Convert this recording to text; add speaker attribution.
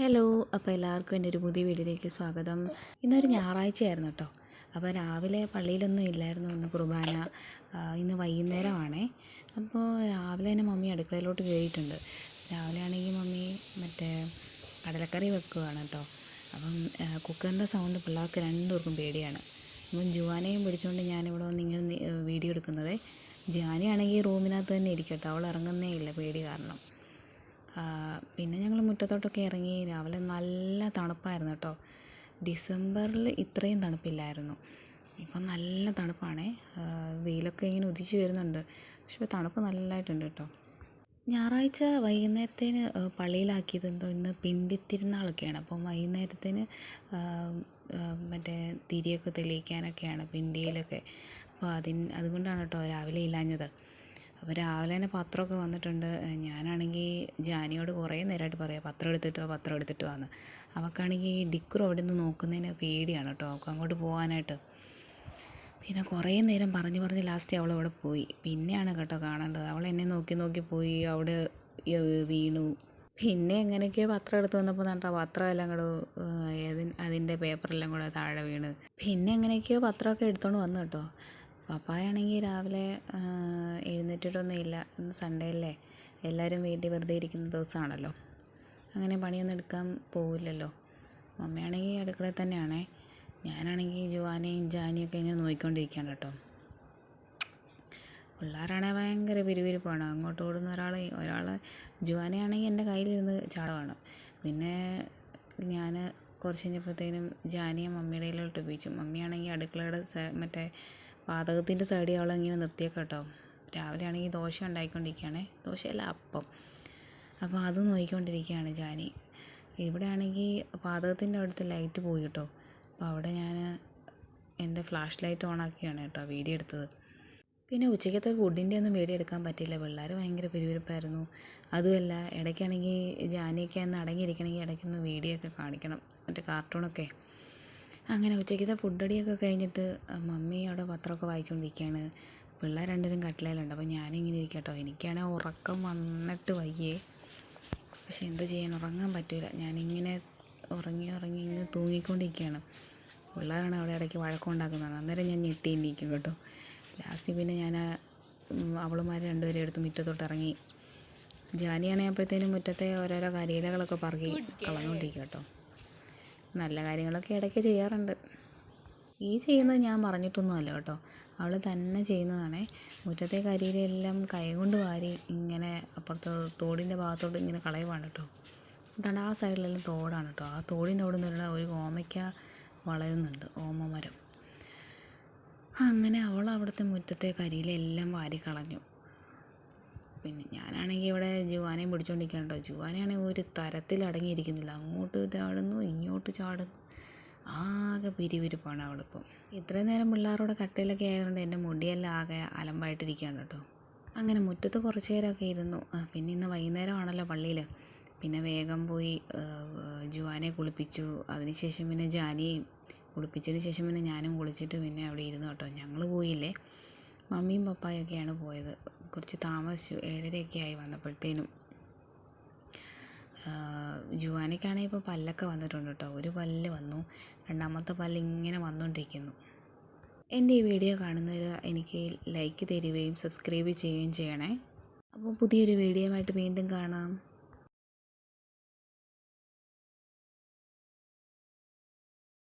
Speaker 1: Hello അപ്പോൾ എല്ലാവർക്കും എന്റെ ഒരു പുതിയ വീഡിയോയിലേക്ക് സ്വാഗതം. ഇന്നൊരു ഞായറാഴ്ചയായിരുന്നു കേട്ടോ. അപ്പോൾ രാവിലെ പള്ളിയിലൊന്നും ഇല്ലായിരുന്നു ഇന്ന് കുർബാന ഇന്ന് വൈകുന്നേരമാണേ. അപ്പോൾ രാവിലെ തന്നെ മമ്മി അടുക്കളയിലോട്ട് കയറിയിട്ടുണ്ട്. രാവിലെ ആണെങ്കിൽ മമ്മി മറ്റേ കടലക്കറി വെക്കുകയാണ് കേട്ടോ. അപ്പം കുക്കറിന്റെ സൗണ്ട് പിള്ളേർക്ക് രണ്ടുപേർക്കും പേടിയാണ്. അപ്പം ജുവാനയും പിടിച്ചുകൊണ്ട് ഞാനിവിടെ വന്ന് ഇങ്ങനെ വീഡിയോ എടുക്കുന്നത്. ജാനിയാണെങ്കിൽ റൂമിനകത്ത് തന്നെ ഇരിക്കട്ടോ അവൾ ഇറങ്ങുന്നേ ഇല്ല പേടി കാരണം. പിന്നെ ഞങ്ങൾ മുറ്റത്തോട്ടൊക്കെ ഇറങ്ങി രാവിലെ നല്ല തണുപ്പായിരുന്നു കേട്ടോ. ഡിസംബറിൽ ഇത്രയും തണുപ്പില്ലായിരുന്നു. ഇപ്പം നല്ല തണുപ്പാണേ. വെയിലൊക്കെ ഇങ്ങനെ ഉദിച്ച് വരുന്നുണ്ട്. പക്ഷെ ഇപ്പോൾ തണുപ്പ് നല്ലതായിട്ടുണ്ട് കേട്ടോ. ഞായറാഴ്ച വൈകുന്നേരത്തേന് പള്ളിയിലാക്കിയത് എന്തോ ഇന്ന് പിണ്ടിത്തിരുന്നാളൊക്കെയാണ് അപ്പം വൈകുന്നേരത്തേന് മറ്റേ തിരിയൊക്കെ തെളിയിക്കാനൊക്കെയാണ് പിണ്ടിയിലൊക്കെ. അപ്പോൾ അതിന് അതുകൊണ്ടാണ് കേട്ടോ രാവിലെ ഇല്ലാഞ്ഞത്. അപ്പോൾ രാവിലെ തന്നെ പത്രമൊക്കെ വന്നിട്ടുണ്ട്. ഞാനാണെങ്കിൽ ജാനിയോട് കുറേ നേരമായിട്ട് പറയാം പത്രം എടുത്തിട്ട് വാ പത്രം എടുത്തിട്ട് വാന്ന് അവൾക്കാണെങ്കിൽ ഡിക്കുറു അവിടെ നിന്ന് നോക്കുന്നതിന് പേടിയാണ് കേട്ടോ അവൾക്ക് അങ്ങോട്ട് പോകാനായിട്ട് പിന്നെ കുറേ നേരം പറഞ്ഞ് പറഞ്ഞ് ലാസ്റ്റ് അവൾ അവിടെ പോയി. പിന്നെയാണ് കേട്ടോ കാണേണ്ടത്. അവൾ എന്നെ നോക്കി നോക്കി പോയി അവിടെ വീണു. പിന്നെ എങ്ങനെയൊക്കെയോ പത്രം എടുത്ത് വന്നപ്പോൾ നട്ടാ പത്രം എല്ലാം കൂടെ അതിന്റെ പേപ്പറെല്ലാം കൂടെ താഴെ വീണ്. പിന്നെ എങ്ങനെയൊക്കെയോ പത്രമൊക്കെ എടുത്തോണ്ട് വന്നു കേട്ടോ. പപ്പായാണെങ്കിൽ രാവിലെ ആ, എഴുന്നേറ്റിട്ടൊന്നും ഇല്ല ഇന്ന് സൺഡേ അല്ലേ? എല്ലാവരും വീട്ടിൽ വെറുതെ ഇരിക്കുന്ന ദിവസമാണല്ലോ. അങ്ങനെ പണിയൊന്നും എടുക്കാൻ പോവില്ലല്ലോ. മമ്മയാണെങ്കിൽ അടുക്കളയിൽ തന്നെയാണേ. ഞാനാണെങ്കിൽ ജുവാനയും ജാനിയൊക്കെ ഇങ്ങനെ നോക്കിക്കൊണ്ടിരിക്കുകയാണ് കേട്ടോ. പിള്ളേരാണെങ്കിൽ ഭയങ്കര പിരിവിരിപ്പാണ് അങ്ങോട്ട് ഓടുന്ന ഒരാൾ ഒരാൾ ജുവാനയാണെങ്കിൽ എന്റെ കയ്യിലിരുന്ന് ചാടമാണ് പിന്നെ ഞാൻ കുറച്ച് കഴിഞ്ഞപ്പോഴത്തേനും ജാനിയെ മമ്മിയുടെ കയ്യിലോട്ട് ഉപയോഗിച്ചു മമ്മിയാണെങ്കിൽ അടുക്കളയുടെ മറ്റേ പാതകത്തിന്റെ സൈഡിൽ അവളെ ഇങ്ങനെ കേട്ടോ രാവിലെ ആണെങ്കിൽ ദോശ ഉണ്ടാക്കിക്കൊണ്ടിരിക്കുകയാണേ ദോശയല്ല അപ്പം. അപ്പോൾ അത് നോക്കിക്കൊണ്ടിരിക്കുകയാണ് ജാനി. ഇവിടെ ആണെങ്കിൽ പാതകത്തിന്റെ അടുത്ത് ലൈറ്റ് പോയി കേട്ടോ. അപ്പോൾ അവിടെ ഞാൻ എന്റെ ഫ്ലാഷ് ലൈറ്റ് ഓണാക്കിയാണ് കേട്ടോ വീഡിയോ എടുത്തത്. പിന്നെ ഉച്ചയ്ക്കത്തെ ഫുഡിന്റെ ഒന്നും വീഡിയോ എടുക്കാൻ പറ്റിയില്ല. പിള്ളേർ ഭയങ്കര പിരിവിരിപ്പായിരുന്നു അതുമല്ല ഇടയ്ക്കാണെങ്കിൽ ജാനിയൊക്കെ ഒന്ന് അടങ്ങിയിരിക്കണമെങ്കിൽ ഇടയ്ക്കൊന്ന് വീഡിയോ ഒക്കെ കാണിക്കണം. മറ്റേ കാർട്ടൂണൊക്കെ അങ്ങനെ ഉച്ചയ്ക്കത്തെ ഫുഡ് അടിയൊക്കെ കഴിഞ്ഞിട്ട് മമ്മി അവിടെ പത്രമൊക്കെ വായിച്ചുകൊണ്ടിരിക്കുകയാണ് പിള്ളേർ രണ്ടുപേരും കട്ടിലയിലുണ്ട് അപ്പോൾ ഞാനിങ്ങനെ ഇരിക്കട്ടോ. എനിക്കാണെങ്കിൽ ഉറക്കം വന്നിട്ട് വയ്യേ. പക്ഷെ എന്ത് ചെയ്യാൻ ഉറങ്ങാൻ പറ്റില്ല ഞാനിങ്ങനെ ഉറങ്ങി ഉറങ്ങി ഇങ്ങനെ തൂങ്ങിക്കൊണ്ടിരിക്കുകയാണ്. പിള്ളേരാണ് അവിടെ ഇടയ്ക്ക് വഴക്കമുണ്ടാക്കുന്നത് അന്നേരം ഞാൻ ഞെട്ടിയിരിക്കും കേട്ടോ. ലാസ്റ്റ് പിന്നെ ഞാൻ അവളുമാർ രണ്ടുപേരും എടുത്ത് മുറ്റത്തോട്ട് ഇറങ്ങി. ജാനിയാണെങ്കിൽ അപ്പോഴത്തേനും മുറ്റത്തെ ഓരോരോ കരിയിലകളൊക്കെ പറകി കളഞ്ഞുകൊണ്ടിരിക്കും കേട്ടോ. നല്ല കാര്യങ്ങളൊക്കെ ഇടയ്ക്ക് ചെയ്യാറുണ്ട്. ഈ ചെയ്യുന്നത് ഞാൻ പറഞ്ഞിട്ടൊന്നുമല്ല കേട്ടോ. അവൾ തന്നെ ചെയ്യുന്നതാണേ. മുറ്റത്തെ കരിയിലെല്ലാം കൈകൊണ്ട് വാരി ഇങ്ങനെ അപ്പുറത്ത് തോടിന്റെ ഭാഗത്തോട്ട് ഇങ്ങനെ കളയുവാണ് കേട്ടോ. അതാണ് ആ സൈഡിലെല്ലാം തോടാണ് കേട്ടോ. ആ തോടിന്റെ അവിടെ നിന്നുള്ള ഒരു ഓമയ്ക്ക വളരുന്നുണ്ട് ഓമമരം. അങ്ങനെ അവൾ അവിടുത്തെ മുറ്റത്തെ കരിയിലെല്ലാം വാരി കളഞ്ഞു. പിന്നെ ഞാനാണെങ്കിൽ ഇവിടെ ജുവാനയും പിടിച്ചുകൊണ്ടിരിക്കുകയാണ് കേട്ടോ. ജുവാനയാണെങ്കിൽ ഒരു തരത്തിൽ അടങ്ങിയിരിക്കുന്നില്ല. അങ്ങോട്ട് ചാടുന്നു ഇങ്ങോട്ട് ചാടുന്നു. ആകെ പിരിവിരിപ്പാണ് അവളിപ്പം ഇത്രയും നേരം പിള്ളേരോട് കട്ടയിലൊക്കെ ആയതുകൊണ്ട് എന്റെ മുടിയെല്ലാം ആകെ അലമ്പായിട്ടിരിക്കുകയാണ് കേട്ടോ. അങ്ങനെ മുറ്റത്ത് കുറച്ച് നേരമൊക്കെ ഇരുന്നു. പിന്നെ ഇന്ന് വൈകുന്നേരമാണല്ലോ പള്ളിയിൽ പിന്നെ വേഗം പോയി ജുവാനെ കുളിപ്പിച്ചു. അതിനുശേഷം പിന്നെ ജാനിയെയും കുളിപ്പിച്ചതിന് ശേഷം പിന്നെ ഞാനും കുളിച്ചിട്ട് പിന്നെ അവിടെ ഇരുന്നു കേട്ടോ. ഞങ്ങൾ പോയില്ലേ? മമ്മിയും പപ്പായൊക്കെയാണ് പോയത്. കുറച്ച് താമസിച്ചു. ഏഴരയൊക്കെ ആയി വന്നപ്പോഴത്തേനും. ജുവാനയ്ക്കാണെങ്കിൽ ഇപ്പോൾ പല്ലൊക്കെ വന്നിട്ടുണ്ട് കേട്ടോ ഒരു പല്ല് വന്നു. രണ്ടാമത്തെ പല്ല് ഇങ്ങനെ വന്നുകൊണ്ടിരിക്കുന്നു എന്റെ ഈ വീഡിയോ കാണുന്നവർ എനിക്ക് ലൈക്ക് തരികയും സബ്സ്ക്രൈബ് ചെയ്യുകയും ചെയ്യണേ. അപ്പോൾ പുതിയൊരു വീഡിയോ ആയിട്ട് വീണ്ടും കാണാം.